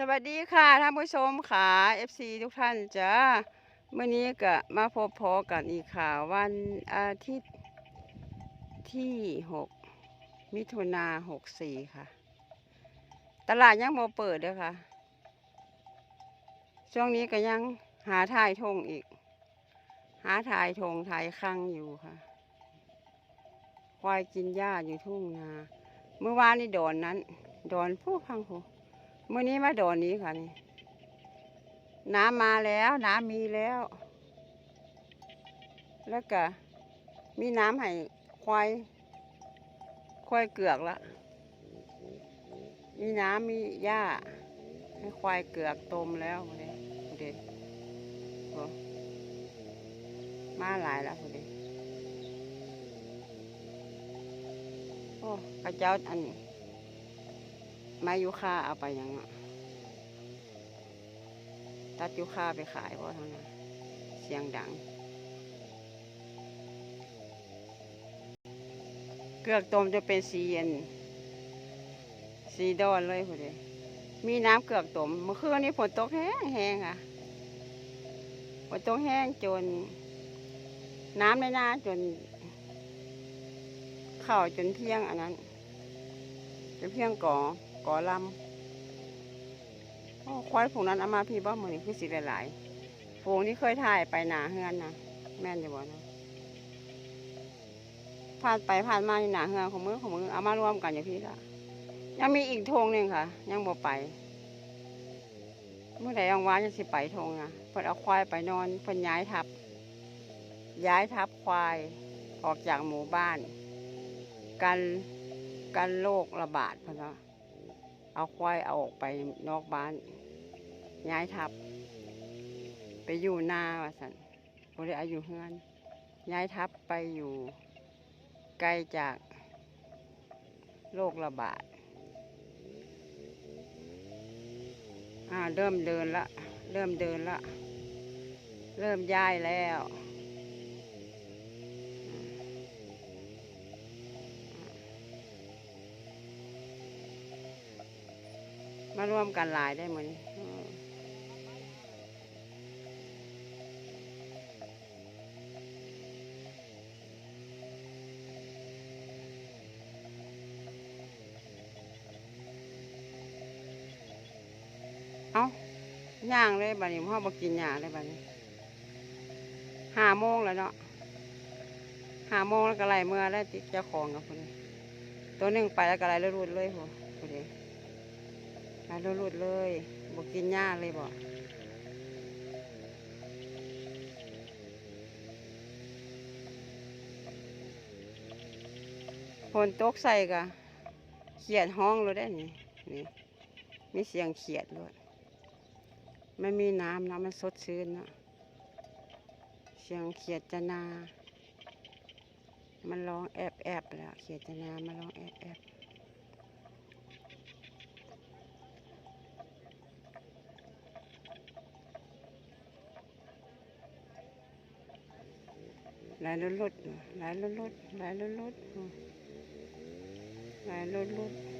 สวัสดีค่ะท่านผู้ชมค่ะ FC ทุกท่านจ้าเมื่อนี้ก็มาพบพอกันอีกค่ะวันอาทิตย์ที่ 6 มิถุนา64 ค่ะ ตลาดยังโมเปิดเด้อค่ะ ช่วงนี้ก็ยังหาถ่ายทงอีก หาถ่ายทงถ่ายคังอยู่ค่ะควายกินหญ้าอยู่ทุ่งนา เมื่อวานนี่ดอนนั้น ดอนผู้พังผู้ มื่อนี้มาโดนนี้ค่ะนี่น้ำมาแล้วน้ำมีแล้ว แล้วก็มีน้ำให้ควายควายเกือกละมีน้ำมีหญ้าให้ควายเกือกต้มแล้วพอดีพอดีมาหลายแล้วพอดีโอ้กระเจ้าอัน ไม้ยูคาเอาไปยังตัดยูคาไปขายเพราะเท่านั้นเสียงดัง เกือกต้มจะเป็นสีเย็นสีดอนเลยพอดีมีน้ำเกือกต้มเมื่อคืนนี้ฝนตกแห้งแห้งๆค่ะฝนตกแห้งจน น้ำในนาจนเข้าจนเพียงอันนั้นจนเพียงก่อ กอลำโอ้ควายฝูงนั้นเอามาพี่บ่มือนคือสิหลายๆฝูงที่เคยถ่ายไปหนาเฮือนนะแม่นจะบอกนะผ่านไปผ่านมาในหนาเฮือนของมือของมือเอามารวมกันอย่างพี่ละยังมีอีกธงหนึ่งค่ะ ยังบ่ไปเมื่อไหร่ยังว่าจะสิไปธงนะเพิ่นเอาควายไปนอนเพิ่นย้ายทับ ย้ายทับควายออกจากหมู่บ้าน กันกันโรคระบาดเพนว่า เอาควายเอาออกไปนอกบ้าน ย้ายทับ ไปอยู่นาว่าสันบริอายุเฮือน ย้ายทับไปอยู่ไกลจากโรคระบาดอ่าเริ่มเดินละ เริ่มเดินละ เริ่มย้ายแล้ว มาร่วมกันหลายได้เหมือนเอาย่างเลยบัดนี้พ่อบอกกินย่างเลยบัดนี้ห้าโมงแล้วเนาะห้าโมงแล้วก็ไล่เมื่อแล้วติดเจ้าของกับคนนี้ตัวหนึ่งไปแล้วก็ไล่รุดเลยพอพอ หายรุดๆเลยบอกกินหญ้าเลยบอกฝนตกใส่กะเขียดห้องเลยได้นี่นี่มีเสียงเขียดเลยไม่มีน้ำนะมันสดชื่นนะเสียงเขียดจนา มันร้องแอบแอบแล้วเขียดจนา มันร้องแอบแอบ ๆหลายรถรถหลายรถรถหลายรถรถหลายรถ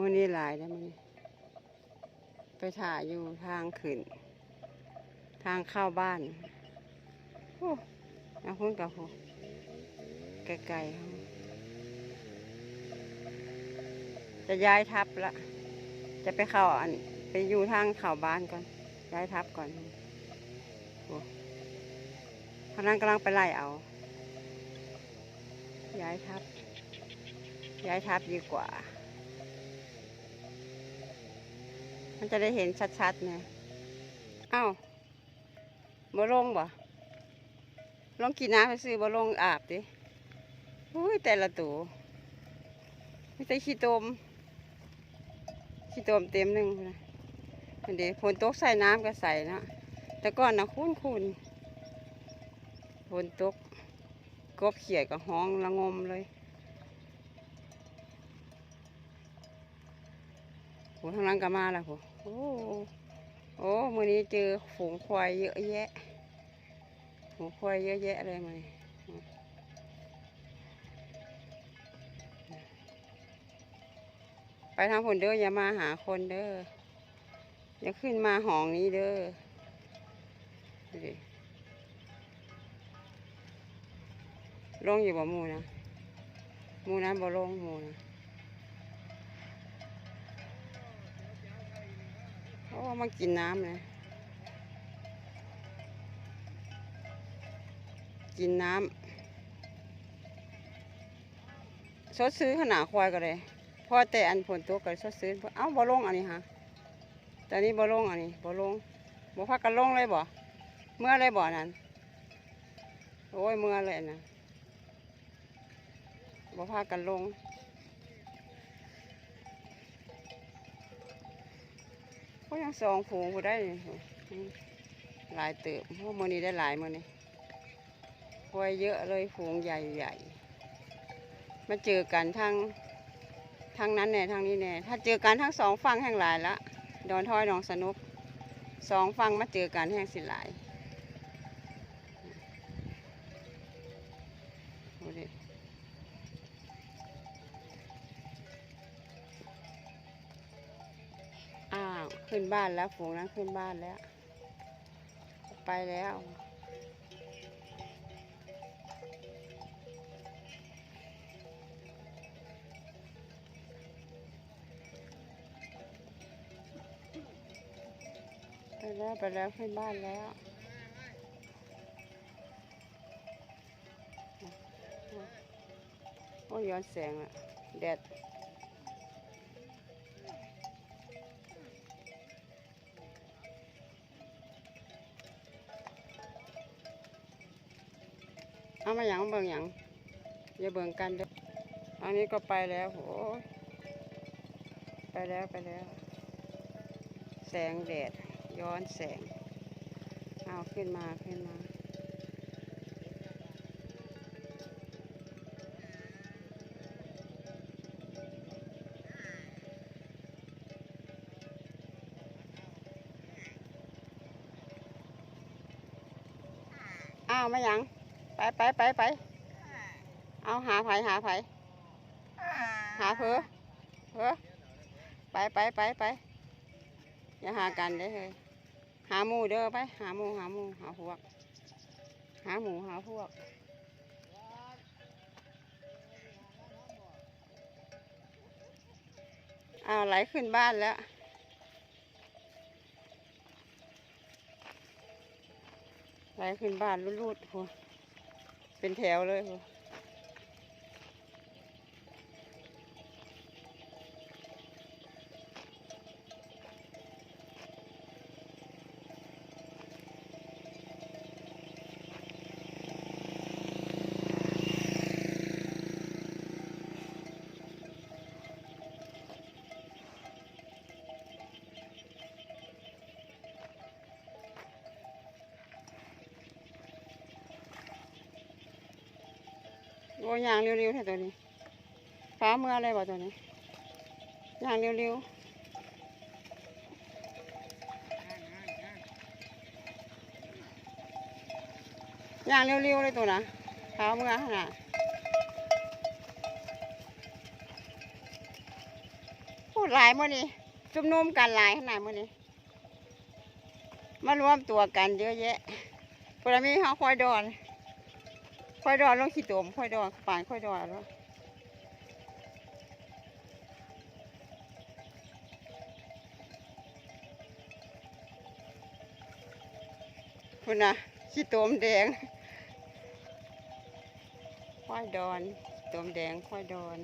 มือนี้หลายแล้วมือนี้ไปถ่ายอยู่ทางขึ้น ทางเข้าบ้านโอ้เอาพุ่นกับพูไกลๆจะย้ายทับละจะไปเข้าอัน ไปอยู่ทางเข้าบ้านก่อน ย้ายทับก่อนโอ้พนั้นกำลังไปไล่เอา ย้ายทับ ย้ายทับดีกว่า มันจะได้เห็นชัดๆเนี่ยเอ้าบ่ลงบ่ลงกินน้ำไปซื้อบ่ลงอาบดิอุ้ยแต่ละตัวมีแต่ขี้ตมขี้ตมเต็มหนึ่งนะอันเดี๋ยวฝนตกใส่น้ำก็ใส่นะแต่ก่อนนะคุ้นคุ้นๆฝนตกกบเขียกับห้องละงมเลยโหทางนั้นก็มาแล้วโห โอ้โอ้มือนี้เจอฝูงควายเยอะแยะฝูงควายเยอะแยะเลยมานี่ไปทางผลเด้ออย่ามาหาคนเด้ออย่าขึ้นมาห้องนี้เด้อลงอยู่บ่มูนะมูนั้นบ่ลงมูนะ โอ้มากินน้ำเลยกินน้ำสดซื้อขนาดควายก็เลยพอแต่อันผลตัวก็สดซื้อเอ้าบ่ลงอันนี้ฮะแต่นี้บ่ลงอันนี้บ่ลงบ่พักกันลงเลยบ่เมื่อเลยบ่นั่นโอ้ยเมื่อเลยนะบ่พากันลง ก็ยังสองฝูงผู้ได้หลายเติบพวกมือนี้ได้หลายมือนี้ควายเยอะเลยฝูงใหญ่ใหญ่มาเจอกันทางทางนั้นแน่ทางนี้แน่ถ้าเจอกันทั้งสองฝั่งแห่งหลายละดอนท้อยหนองสนุกสองฝั่งมาเจอกันแห่งสิหลาย ขึ้นบ้านแล้วฝูงนั้นขึ้นบ้านแล้ว ไปแล้ว ไปแล้วไปแล้วขึ้นบ้านแล้วโอ้ย้อนแสงอะแดด เอามาหยังเบิ่งหยังอย่าเบิ่งกันเด้ออันนี้ก็ไปแล้วโอ้ไปแล้วไปแล้ว แสงแดด ย้อนแสง เอาขึ้นมาขึ้นมาอ้าวมาหยัง ไปไปไปไปเอาหาไผหาไผหาเพอเพอไปไปไปไปอย่าหากันเด้เฮ้ยหาหมูเด้อไปหาหมูหาหมูหาพวก หาหมูหาพวกเอาไหลขึ้นบ้านแล้วไหลขึ้นบ้านรูดๆหัว เป็นแถวเลย อ้ยางเร็วๆแท้ตัวนี้ฟ้าเมื่ออะไรบ่ตัวนี้ยางเร็วๆยางเร็วๆเลยตัวนะฟ้าเมื่อขนาดพูดหลายมื่อนี้ชุมนุมกันหลายขนาดมื่อนี้มารวมตัวกันเยอะแยะพวกเรามีเขาคอยดอน คอยดอนลงขี้ตมค่อยดอนป่านค่อยดอนแล้วคุณนะขี้ตมแดงค่อยดอนตมแดงค่อยดอน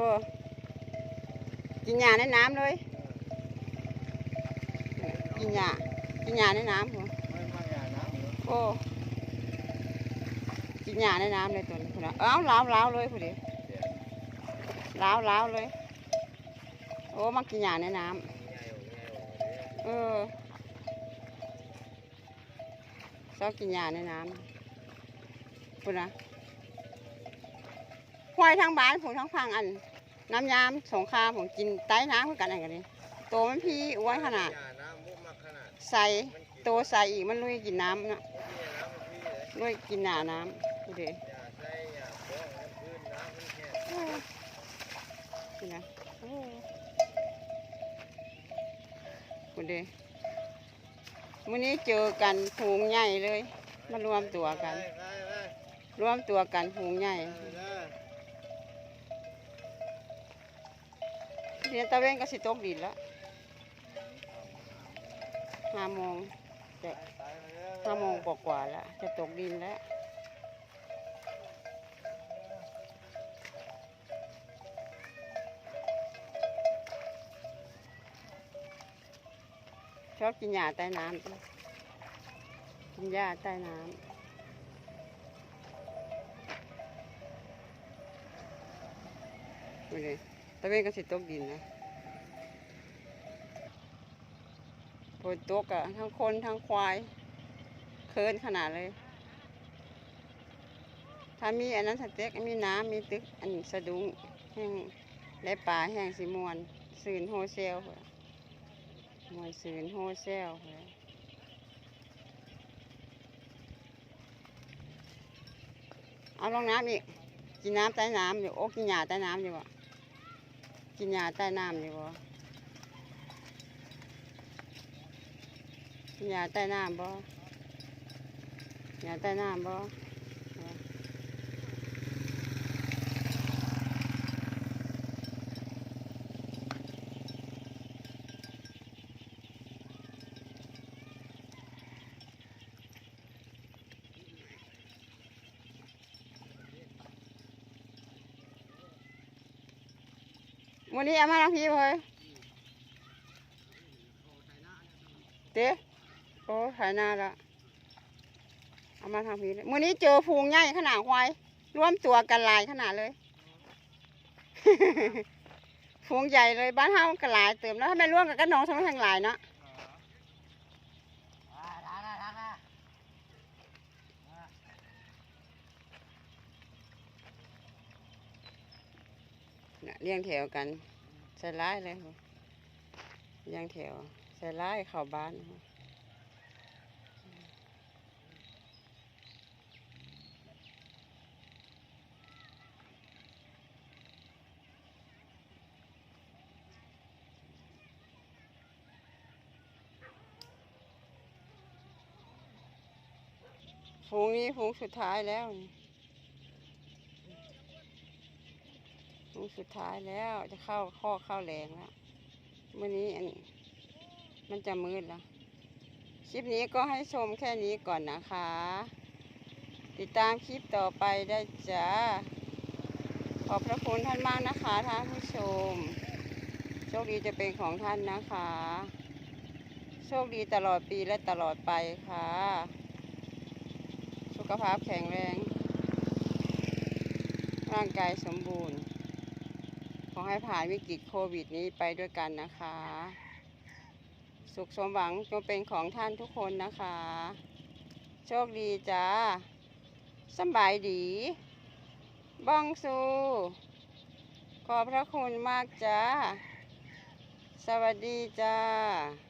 โอ้กินหญ้าในน้ำเลย กินหญ้ากินหญ้าในน้ำหัวไม่ไม่อย่าน้ำเหรอโอ้กินหญ้าในน้ำเลยตัวนี้พุ่นน่ะเอ้าล้าวล้าวเลยพุ่นดิเดี๋ยวล้าวล้าวเลย โอ้มากินหญ้าในน้ำง่ายออกง่ายออกเดี๋ยวเออชอบกินหญ้าในน้ำพุ่นนะควายทางบ้านผมทั้งฟังอัน น้ำยามสงครามผมกินใต้น้ำคือกันอะไรกันนี่โตมันพี่อ้วนขนาด ใส่มันกินโตใส่อีกมันลุยกินน้ำนะลุยกินหนาน้ำดูดิอย่าใส่อย่าโป้งน้ำพื้นน้ำมันแค่เออนี่นะโอ้ดูดิวันนี้เจอกันผูงใหญ่เลย มารวมตัวกัน รวมตัวกันผูงใหญ่ เรียนตะเวนก็สิตกดินแล้วห้าโมงจะตามาแล้วห้าโมงกว่าๆแล้ว จะตกดินแล้วชอบกินหญ้าใต้น้ำกินหญ้าใต้น้ำดูดิ ตะเวนก็สิตกดินนะฝนตกอะทั้งคนทั้งควาย เคินขนาดเลย ถ้ามีอันนั้นสเต็กมีน้ำมีตึก อันสะดุ้งแห้งและปลาแห้งสีมวนสื่นโฮเซลพุ่นล่ะมวนสื่นโฮเซลพุ่ะเอาลงน้ำอีกกินน้ำใต้น้ำอยู่โอ้กินหญ้าใต้น้ำอยู่บ่ กินยาใต้น้ำนี่บ่กินยาใต้น้ำบ่ยาใต้น้ำบ่ นนี้เอามาทางพี่เฮ้ยเต้โอ้ถ่ายนาละเอามาทางพี่เลยวันนี้เจอฟูงใหญ่ขนาดควายร่วมตัวกันหลายขนาดเลยฟูงใหญ่เลยบ้านเฮากันหลายเติมแล้วถ้าไม่ร่วมกันก็น้องทั้งทั้งหลายเนาะเรียงแถวกัน ใส่ร้ายเลยค่ะเรียงแถวใส่ร้ายเข้าบ้านค่ะฟูงนี้ฟูงสุดท้ายแล้วนี่ ฟูงสุดท้ายแล้วจะเข้าข้อเข้าแรงแล้วเมื่อนี้อันมันจะมืดแล้ว คลิปนี้ก็ให้ชมแค่นี้ก่อนนะคะ ติดตามคลิปต่อไปได้จ้า ขอบพระคุณท่านมากนะคะท่านผู้ชม โชคดีจะเป็นของท่านนะคะ โชคดีตลอดปีและตลอดไปค่ะ สุขภาพแข็งแรง ร่างกายสมบูรณ์ อให้ผ่านวิกฤตโควิดนี้ไปด้วยกันนะคะ สุขสมหวังจงเป็นของท่านทุกคนนะคะ โชคดีจ้าสบายดี บ้องสู ขอบพระคุณมากจ้า สวัสดีจ้า